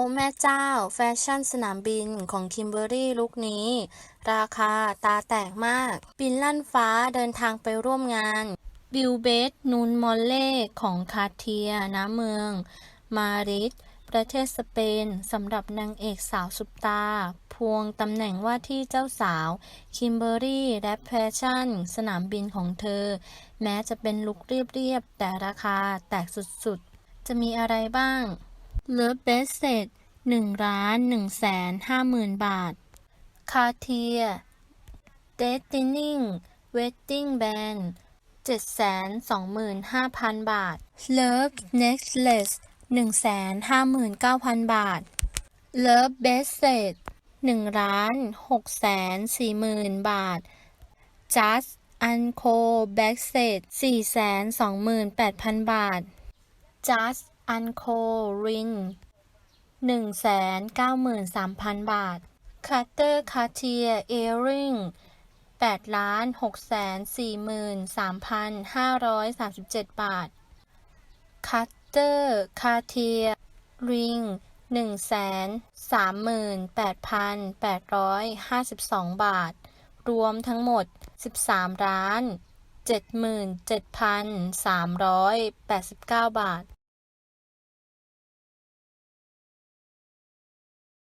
อ้แม่เจ้า แฟชั่นสนามบินของคิมเบอรี่ลุคนี้ ราคาตาแตกมาก บินลั่นฟ้าเดินทางไปร่วมงานบิลเบสนูนมอลเล่ของคาเทียน้ำเมือง มาริดประเทศสเปนสำหรับนางเอกสาวสุปตา พวงตำแหน่งว่าที่เจ้าสาว คิมเบอร์รี่และแฟชั่น สนามบินของเธอ แม้จะเป็นลุคเรียบๆ แต่ราคาแตกสุดๆ จะมีอะไรบ้าง เลิฟเบสเซตหนึ่งล้านหนึ่งแสนห้าหมื่นบาท คาเทียเดตินิ่งเวดดิ้งแบนเจ็ดแสนสองหมื่นห้าพันบาท Love Necklace หนึ่งแสนห้าหมื่นเก้าพันบาท Love b a s s e t หนึ่งล้านหกแสนสี่หมื่นบาท Just Unco b a c k s e t สี่แสนสองหมื่นแปดพันบาท Just Ring หนึ่งแสนเก้าหมื่นสามพันบาท Cutter Cartier Earring แปดล้านหกแสนสี่หมื่นสามพันห้าร้อยสามสิบเจ็ดบาท Cutter Cartier Ring หนึ่งแสนสามหมื่นแปดพันแปดร้อยห้าสิบสองบาท รวมทั้งหมดสิบสามล้านเจ็ดหมื่นเจ็ดพันสามร้อยแปดสิบเก้าบาท